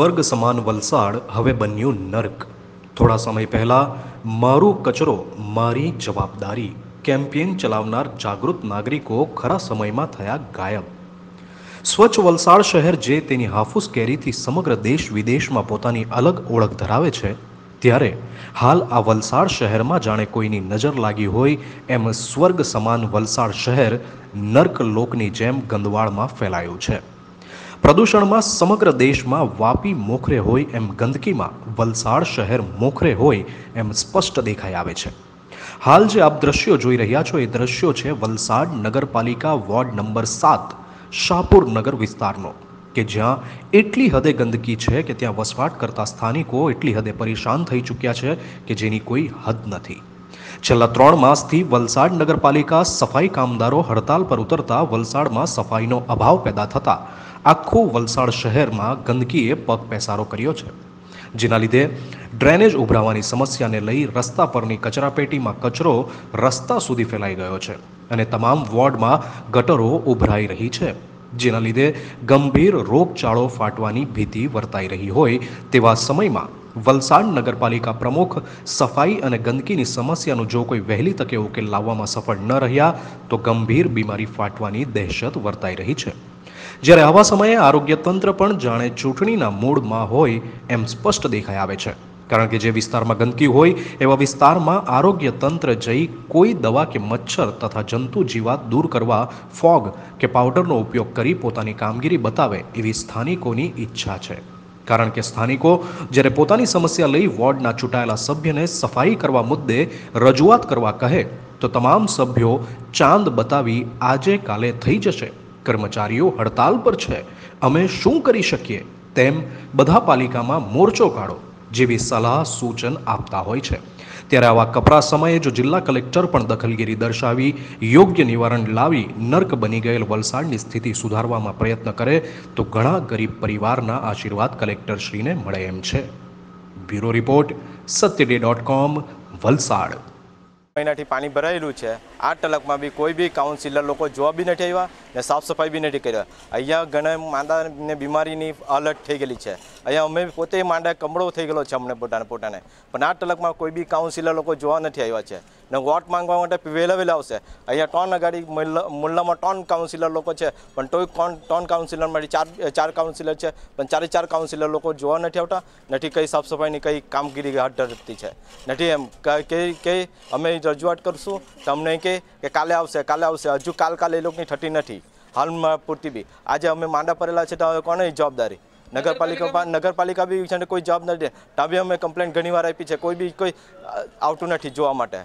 સ્વર્ગ સમાન વલસાડ હવે બન્યું નર્ક. થોડા સમય પહેલા, મારું કચરો, મારી જવાબદારી, કેમ્પેન ચલાવનાર જાગૃત નાગરિકો ખરા સમયમાં થયા ગાયબ. સ્વચ્છ વલસાડ શહેર જે તેની હાફૂસ કેરીથી સમગ્ર દેશ વિદેશમાં પોતાની અલગ ઓળખ ધરાવે છે, ત્યારે હાલ આ વલસાડ શહેરમાં જાણે કોઈની નજર લાગી હોય એમ સ્વર્ગ સમાન વલસાડ શહેર નર્ક લોકની જેમ ગંદવાળમાં ફેલાયું છે. પ્રદૂષણમાં સમગ્ર દેશમાં વાપી મોખરે હોય એમ ગંદકીમાં વલસાડ શહેર મોખરે હોય એમ સ્પષ્ટ દેખાઈ આવે છે. હાલ જે આપ દ્રશ્યો જોઈ રહ્યા છો એ દ્રશ્યો છે વલસાડ નગરપાલિકા વોર્ડ નંબર સાત, શાહપુર નગર વિસ્તારનો, કે જ્યાં એટલી હદે ગંદકી છે કે ત્યાં વસવાટ કરતા સ્થાનિકો એટલી હદે પરેશાન થઈ ચૂક્યા છે કે જેની કોઈ હદ નથી. છેલ્લા ત્રણ માસથી વલસાડ નગરપાલિકા સફાઈ કામદારો હડતાલ પર ઉતરતા વલસાડમાં સફાઈનો અભાવ પેદા થતા આખું વલસાડ શહેરમાં ગંદકીએ પગ પેસારો કર્યો છે. જેના લીધે ડ્રેનેજ ઉભરાવાની સમસ્યાને લઈ રસ્તા પરની કચરાપેટીમાં કચરો રસ્તા સુધી ફેલાઈ ગયો છે અને તમામ વોર્ડમાં ગટરો ઉભરાઈ રહી છે. જેના લીધે ગંભીર રોગચાળો ફાટવાની ભીતિ વર્તાઈ રહી હોય તેવા સમયમાં વલસાડ નગરપાલિકા પ્રમુખ સફાઈ અને ગંદકીની સમસ્યાનું જો કોઈ વહેલી તકે ઉકેલ લાવવામાં સફળ ન રહ્યા તો ગંભીર બીમારી ફાટવાની દહેશત વર્તાઈ રહી છે. જ્યારે આવા સમયે આરોગ્ય તંત્ર પણ જાણે ચૂંટણીના મૂડમાં હોય એમ સ્પષ્ટ દેખાઈ આવે છે. કારણ કે જે વિસ્તારમાં ગંદકી હોય, એવા વિસ્તારમાં આરોગ્ય તંત્ર જઈ કોઈ દવા કે મચ્છર તથા જંતુ જીવાત દૂર કરવા ફોગ કે પાવડરનો ઉપયોગ કરી પોતાની કામગીરી બતાવે એવી સ્થાનિકોની ઈચ્છા છે. કારણ કે સ્થાનિકો જ્યારે પોતાની સમસ્યા લઈ વોર્ડના ચૂંટાયેલા સભ્યને સફાઈ કરવા મુદ્દે રજૂઆત કરવા કહે, તો તમામ સભ્યો ચાંદ બતાવી આજે કાલે થઈ જશે. કર્મચારીઓ હડતાલ પર છે. અમે શું કરી શકીએ? તેમ બધા પાલિકામાં મોરચો કાઢો, જેવી સલાહ સૂચન આપતા હોય છે. ત્યારે આવા કપરા સમયે જો જિલ્લા કલેક્ટર પણ દખલગીરી દર્શાવી, યોગ્ય નિવારણ લાવી નર્ક બની ગયેલ વલસાડની સ્થિતિ સુધારવામાં પ્રયત્ન કરે, તો ઘણા ગરીબ પરિવારના આશીર્વાદ કલેક્ટરશ્રીને મળે એમ છે. Bureau report સત્યડે dot com, Valsad. મહિનાથી પાણી ભરાયેલું છે. આ ટલકમાં બી કોઈ બી કાઉન્સિલર લોકો જોવા બી નથી આવ્યા ને સાફ સફાઈ બી નથી કર્યા. અહીંયા ઘણા માંદા ને બીમારીની અલર્ટ થઈ ગયેલી છે. અહીંયા અમે પોતે માંડા કમળો થઈ ગયેલો છે અમને પોતાને પોતાને. પણ આ ટલકમાં કોઈ બી કાઉન્સિલર લોકો જોવા નથી આવ્યા છે. ને વોટ માંગવા માટે વહેલા વહેલા આવશે. અહીંયા ટોન અગાડી મુલ્લામાં ટોન કાઉન્સિલર લોકો છે. પણ તોય કોણ ટોન કાઉન્સિલરમાંથી ચાર ચાર કાઉન્સિલર છે. પણ ચારે ચાર કાઉન્સિલર લોકો જોવા નથી આવતા. નથી કઈ સાફ સફાઈની કઈ કામગીરી હાથ ધરતી છે. નથી એમ. કે કઈ અમે રજૂઆત કરશું. તમને કે કે કાલે આવશે કાલે આવશે. હજુ કાલ કાલે એ લોકોની થતી નથી. હાલમાં પૂરતી બી. આજે અમે માંડા પડેલા છે તો હવે કોની જવાબદારી? નગરપાલિકા નગરપાલિકા બી છે ને કોઈ જવાબ નથી ત્યાં બી અમે કમ્પ્લેન ઘણી વાર આપી છે. કોઈ બી કોઈ આવતું નથી જોવા માટે.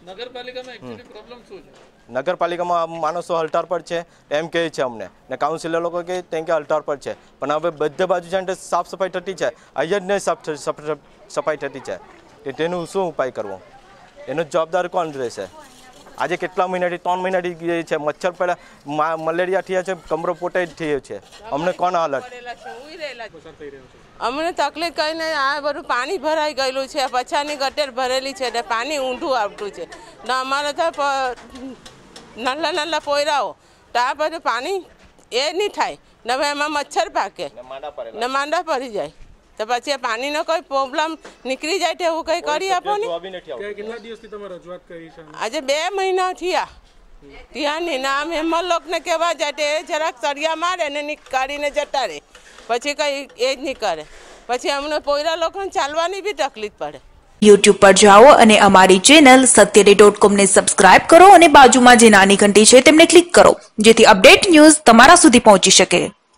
નગરપાલિકામાં માણસો હલટાર પર છે. એમ કહે છે અમને. ને કાઉન્સિલર લોકો કે તેમ કે હલટાર પર છે. પણ હવે બધે બાજુ છે ને સાફ સફાઈ થતી છે. અહીંયા જ નહીં સાફ સફાઈ થતી છે. કે તેનું શું ઉપાય કરવો? એનો જવાબદાર કોણ રહેશે? આજે કેટલા મહિનાથી? ત્રણ મહિનાથી છે. મચ્છર પહેલા મલેરિયા થયા છે કમરો જ થયો છે. અમને કોણ હાલત? અમને તકલીફ કઈ નહીં આ બધું પાણી ભરાઈ ગયેલું છે. પછાની ગટેર ભરેલી છે ને પાણી ઊંધું આવતું છે. ને અમારે તો નાના નાના પોયરાઓ. તો આ બધું પાણી એ નહીં થાય. ને હવે એમાં મચ્છર પાકે. ને માંડા પડી જાય. તો પછી પાણીનો કોઈ પ્રોબ્લેમ નીકળી જાય તેવું કંઈ કરી આપો ને. કેટલા દિવસથી તમે રજૂઆત કરી છે? આજે બે મહિના થયા. ત્યાં નહીં ના આમ હેમલ લોકને કહેવા જાય તે જરાક સળિયા મારે ને નીકાળીને જતા રહે. પછી કંઈ એ જ નહીં કરે. પછી અમને પોયરા લોકોને ચાલવાની બી તકલીફ પડે. યુટ્યુબ પર જાઓ અને અમારી ચેનલ સત્યડે ડોટ કોમને સબસ્ક્રાઇબ કરો અને બાજુમાં જે નાની ઘંટી છે તેમને ક્લિક કરો જેથી અપડેટ ન્યૂઝ તમારા સુધી પહોંચી શકે.